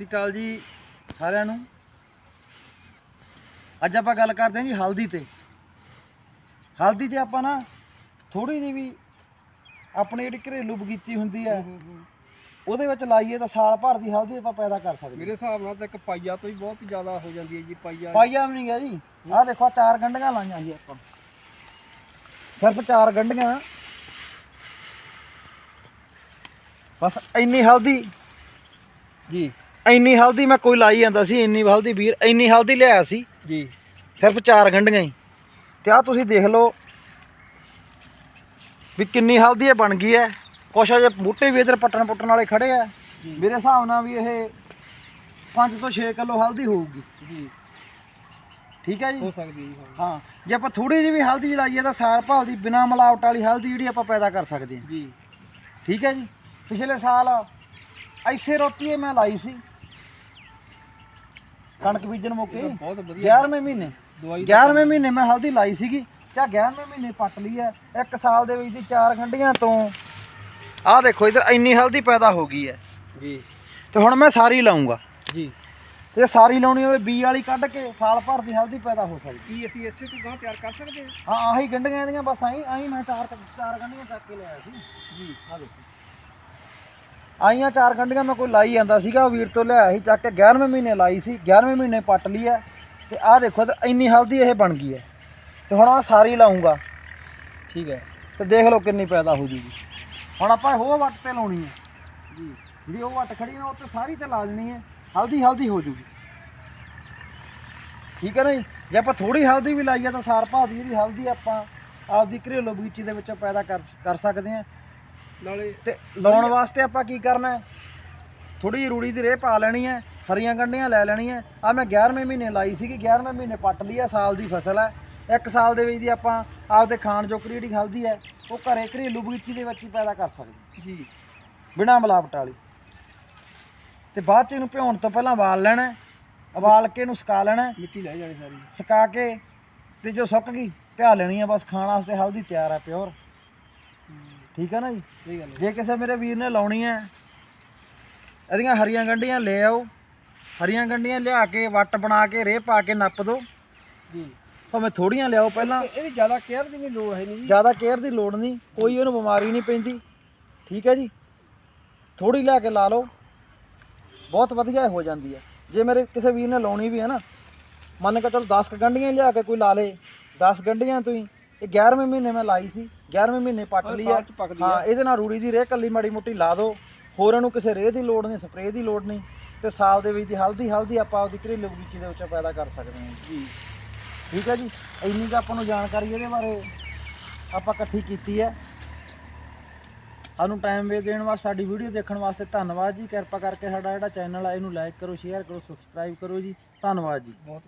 ਸ਼੍ਰੀ ਅਕਾਲ ਜੀ ਸਾਰਿਆਂ ਨੂੰ। ਅੱਜ ਆਪਾਂ ਗੱਲ ਕਰਦੇ ਹਾਂ ਜੀ ਹਲਦੀ ਤੇ। ਹਲਦੀ 'ਚ ਆਪਾਂ ਨਾ ਥੋੜੀ ਜਿਹੀ ਵੀ ਆਪਣੀ ਜਿਹੜੀ ਘਰੇਲੂ ਬਗੀਚੀ ਹੁੰਦੀ ਹੈ ਉਹਦੇ ਵਿੱਚ ਲਾਈਏ ਤਾਂ ਸਾਲ ਭਰ ਦੀ ਹਲਦੀ ਆਪਾਂ ਪੈਦਾ ਕਰ ਸਕਦੇ ਮੇਰੇ ਹਿਸਾਬ ਨਾਲ ਤਾਂ ਇੱਕ ਪਾਈਆ ਤੋਂ ਹੀ ਬਹੁਤ ਜ਼ਿਆਦਾ ਹੋ ਜਾਂਦੀ ਹੈ ਜੀ ਪਾਈਆ। ਪਾਈਆ ਵੀ ਨਹੀਂ ਗਿਆ ਜੀ। ਆਹ ਦੇਖੋ ਆਹ ਚਾਰ ਗੰਢੀਆਂ ਲਾਈਆਂ ਜੀ ਆਪਾਂ। ਸਿਰਫ ਚਾਰ ਗੰਢੀਆਂ। ਬਸ ਇੰਨੀ ਹਲਦੀ। ਜੀ। ਇੰਨੀ ਹਲਦੀ ਮੈਂ ਕੋਈ ਲਾਈ ਜਾਂਦਾ ਸੀ ਇੰਨੀ ਹਲਦੀ ਵੀਰ ਇੰਨੀ ਹਲਦੀ ਲਿਆਇਆ ਸੀ। ਜੀ। ਸਿਰਫ ਚਾਰ ਗੰਢੀਆਂ ਹੀ। ਤੇ ਆ ਤੁਸੀਂ ਦੇਖ ਲਓ ਵੀ ਕਿੰਨੀ ਹਲਦੀ ਇਹ ਬਣ ਗਈ ਹੈ। ਕੁਛ ਅਜੇ ਬੂਟੇ ਵੀ ਇਧਰ ਪੱਟਣ ਪੁੱਟਣ ਵਾਲੇ ਖੜੇ ਆ। ਮੇਰੇ ਹਿਸਾਬ ਨਾਲ ਵੀ ਇਹ 5 ਤੋਂ 6 ਕਿਲੋ ਹਲਦੀ ਹੋਊਗੀ। ਜੀ। ਠੀਕ ਹੈ ਜੀ? ਹੋ ਸਕਦੀ ਹੈ ਜੀ ਹਾਂ। ਹਾਂ। ਜੇ ਆਪਾਂ ਥੋੜੀ ਜਿਹੀ ਵੀ ਹਲਦੀ ਲਾਈਏ ਤਾਂ ਸਾਰ ਭਾਲ ਦੀ ਬਿਨਾ ਮਿਲਾਵਟ ਵਾਲੀ ਹਲਦੀ ਜਿਹੜੀ ਆਪਾਂ ਪੈਦਾ ਕਰ ਸਕਦੇ ਹਾਂ। ਜੀ। ਠੀਕ ਹੈ ਜੀ? ਪਿਛਲੇ ਸਾਲ ਐਸੇ ਰੋਤੀਏ ਮੈਂ ਲਾਈ ਸੀ। ਕਣਕ ਬੀਜਣ ਮੌਕੇ ਤਾਂ ਬਹੁਤ ਵਧੀਆ। 11ਵੇਂ ਮਹੀਨੇ। ਦਵਾਈ ਦਾ 11ਵੇਂ ਮਹੀਨੇ ਮੈਂ ਹਲਦੀ ਲਾਈ ਸੀਗੀ ਚਾ 11ਵੇਂ ਮਹੀਨੇ ਪੱਟ ਲਈ ਹੈ। ਇੱਕ ਸਾਲ ਦੇ ਵਿੱਚ ਦੀ ਚਾਰ ਖੰਡੀਆਂ ਤੋਂ ਆਹ ਦੇਖੋ ਇਧਰ ਇੰਨੀ ਹਲਦੀ ਪੈਦਾ ਹੋ ਗਈ ਹੈ। ਜੀ। ਤੇ ਹੁਣ ਮੈਂ ਸਾਰੀ ਲਾਉਂਗਾ ਜੀ। ਜੇ ਸਾਰੀ ਲਾਉਣੀ ਹੋਵੇ ਬੀ ਵਾਲੀ ਕੱਢ ਕੇ ਸਾਲ ਭਰ ਦੀ ਹਲਦੀ ਪੈਦਾ ਹੋ ਸਕਦੀ। ਕੀ ਅਸੀਂ ਇਸੇ ਤੋਂ ਗਾਂ ਤਿਆਰ ਕਰ ਸਕਦੇ ਹਾਂ? ਹਾਂ ਆਹੀ ਗੰਢੀਆਂ ਦੀਆਂ ਬਸ ਆਹੀ ਆਹੀ ਮੈਂ ਚਾਰ ਚਾਰ ਗੰਢੀਆਂ ਚੱਕ ਕੇ ਲਿਆਇਆ ਸੀ। ਜੀ। ਆ ਦੇਖੋ। ਆਈਆਂ ਚਾਰ ਗੰਢੀਆਂ ਮੈਂ ਕੋਈ ਲਾਈ ਜਾਂਦਾ ਸੀਗਾ, ਉਹ ਵੀਰ ਤੋਂ ਲਿਆ ਸੀ ਚੱਕ ਕੇ 11ਵੇਂ ਮਹੀਨੇ ਲਾਈ ਸੀ 11ਵੇਂ ਮਹੀਨੇ ਪੱਟ ਲਈ ਹੈ ਤੇ ਆਹ ਦੇਖੋ ਤੇ ਇੰਨੀ ਹਲਦੀ ਇਹ ਬਣ ਗਈ ਹੈ। ਤੇ ਹੁਣ ਆ ਸਾਰੀ ਲਾਉਂਗਾ। ਠੀਕ ਹੈ, ਤੇ ਦੇਖ ਲਓ ਕਿੰਨੀ ਪੈਦਾ ਹੋ ਜੂਗੀ। ਹੁਣ ਆਪਾਂ ਉਹ ਵੱਟ ਤੇ ਲਾਉਣੀ ਹੈ। ਜੀ, ਜਿਹੜੀ ਉਹ ਵੱਟ ਖੜੀ ਨਾ, ਉਹ ਤੇ ਸਾਰੀ ਤੇ ਲਾ ਦੇਣੀ ਹੈ। ਹਲਦੀ ਹਲਦੀ ਹੋ ਜੂਗੀ। ਠੀਕ ਹੈ ਨਾ ਜੀ? ਜੇ ਆਪਾਂ ਥੋੜੀ ਹਲਦੀ ਵੀ ਲਾਈਏ ਤਾਂ ਸਾਰ ਭਾਅ ਦੀ ਜਿਹੜੀ ਹਲਦੀ ਆਪਾਂ ਆਪਦੀ ਘਰੇਲੂ ਬਗੀਚੀ ਦੇ ਵਿੱਚੋਂ ਪੈਦਾ ਕਰ ਕਰ ਸਕਦੇ ਹਾਂ। ਨਾਲੇ ਤੇ ਲਾਉਣ ਵਾਸਤੇ ਆਪਾਂ ਕੀ ਕਰਨਾ ਹੈ? ਥੋੜੀ ਜਿਹੀ ਰੂੜੀ ਦੀ ਰੇਹ ਪਾ ਲੈਣੀ ਹੈ ਹਰੀਆਂ ਗੰਢੀਆਂ ਲੈ ਲੈਣੀਆਂ ਆ ਮੈਂ 11ਵੇਂ ਮਹੀਨੇ ਲਾਈ ਸੀਗੀ 11ਵੇਂ ਮਹੀਨੇ ਪੱਟ ਲਈ ਹੈ ਸਾਲ ਦੀ ਫਸਲ ਹੈ। ਇੱਕ ਸਾਲ ਦੇ ਵਿੱਚ ਦੀ ਆਪਾਂ ਆਪਦੇ ਖਾਣ ਜੋਕਰੀ ਜਿਹੜੀ ਹਲਦੀ ਹੈ ਉਹ ਘਰੇ ਘਰੇਲੂ ਬਗੀਚੀ ਦੇ ਵਿੱਚ ਹੀ ਪੈਦਾ ਕਰ ਸਕਦੇ ਜੀ। ਬਿਨਾ ਮਿਲਾਵਟ ਵਾਲੀ। ਤੇ ਬਾਅਦ ਚ ਇਹਨੂੰ ਭਿਉਣ ਤੋਂ ਪਹਿਲਾਂ ਉਬਾਲ ਲੈਣਾ ਹੈ। ਉਬਾਲ ਕੇ ਇਹਨੂੰ ਸੁਕਾ ਲੈਣਾ ਹੈ। ਮਿੱਟੀ ਲੈ ਜਾਣੀ ਸਾਰੀ। ਸੁਕਾ ਕੇ ਤੇ ਜੋ ਸੁੱਕ ਗਈ ਪਿਆ ਲੈਣੀ ਹੈ ਬਸ ਖਾਣ ਵਾਸਤੇ ਹਲਦੀ ਤਿਆਰ ਹੈ ਪਿਓਰ। ਠੀਕ ਹੈ ਨਾ ਜੀ? ਗੱਲ ਹੈ ਜੇ ਕਿਸੇ ਮੇਰੇ ਵੀਰ ਨੇ ਲਾਉਣੀ ਹੈ ਇਹਦੀਆਂ ਹਰੀਆਂ ਗੰਢੀਆਂ ਲੈ ਆਓ। ਹਰੀਆਂ ਗੰਢੀਆਂ ਲਿਆ ਕੇ ਵੱਟ ਬਣਾ ਕੇ ਰੇਹ ਪਾ ਕੇ ਨੱਪ ਦਿਓ ਜੀ। ਭਾਵੇਂ ਥੋੜੀਆਂ ਲਿਆਓ ਪਹਿਲਾਂ। ਇਹ- ਇਹਦੀ ਜ਼ਿਆਦਾ ਕੇਅਰ ਦੀ ਵੀ ਲੋੜ ਹੈ ਨਹੀਂ ਜੀ। ਜ਼ਿਆਦਾ ਕੇਅਰ ਦੀ ਲੋੜ ਨਹੀਂ। ਕੋਈ ਉਹਨੂੰ ਬਿਮਾਰੀ ਨਹੀਂ ਪੈਂਦੀ। ਠੀਕ ਹੈ ਜੀ? ਥੋੜੀ ਲਿਆ ਕੇ ਲਾ ਲਓ। ਬਹੁਤ ਵਧੀਆ ਹੋ ਜਾਂਦੀ ਹੈ। ਜੇ ਮੇਰੇ ਕਿਸੇ ਵੀਰ ਨੇ ਲਾਉਣੀ ਵੀ ਹੈ ਨਾ ਮੰਨ ਕੇ ਚਲੋ 10 ਗੰਢੀਆਂ ਲਿਆ ਕੇ ਕੋਈ ਲਾ ਲੇ। 10 ਗੰਢੀਆਂ ਤੋਂ ਹੀ। ਇਹ 11ਵੇਂ ਮਹੀਨੇ ਮੈਂ ਲਾਈ ਸੀ। 11ਵੇਂ ਮਹੀਨੇ ਪੱਟ ਲਈ ਸਾਲ ਹੈ ਇਹਦੇ ਨਾਲ ਰੂੜੀ ਦੀ ਰੇਹ ਕੱਲੀ ਮਾੜੀ ਮੋਟੀ ਲਾ ਦਿਓ ਹੋਰ ਇਹਨੂੰ ਕਿਸੇ ਰੇਹ ਦੀ ਲੋੜ ਨਹੀਂ ਸਪਰੇਅ ਦੀ ਲੋੜ ਨਹੀਂ। ਤੇ ਸਾਲ ਦੇ ਵਿੱਚ ਦੀ ਹਲਦੀ ਹਲਦੀ ਆਪਾਂ ਆਪਦੀ ਘਰੇਲੂ ਬਗੀਚੀ ਦੇ ਵਿੱਚੋਂ ਪੈਦਾ ਕਰ ਸਕਦੇ ਹਾਂ। ਜੀ। ਠੀਕ ਹੈ ਜੀ? ਇੰਨੀ ਕੁ ਆਪਾਂ ਨੂੰ ਜਾਣਕਾਰੀ ਇਹਦੇ ਬਾਰੇ ਆਪਾਂ ਇਕੱਠੀ ਕੀਤੀ ਹੈ ਸਾਨੂੰ ਟਾਈਮ ਵੇ ਦੇਣ ਵਾਸਤੇ ਸਾਡੀ ਵੀਡੀਓ ਦੇਖਣ ਵਾਸਤੇ ਧੰਨਵਾਦ ਜੀ। ਕਿਰਪਾ ਕਰਕੇ ਸਾਡਾ ਜਿਹੜਾ ਚੈਨਲ ਹੈ ਇਹਨੂੰ ਲਾਈਕ ਕਰੋ ਸ਼ੇਅਰ ਕਰੋ ਸਬਸਕ੍ਰਾਈਬ ਕਰੋ ਜੀ। ਧੰਨਵਾਦ ਜੀ। ਬਹੁਤ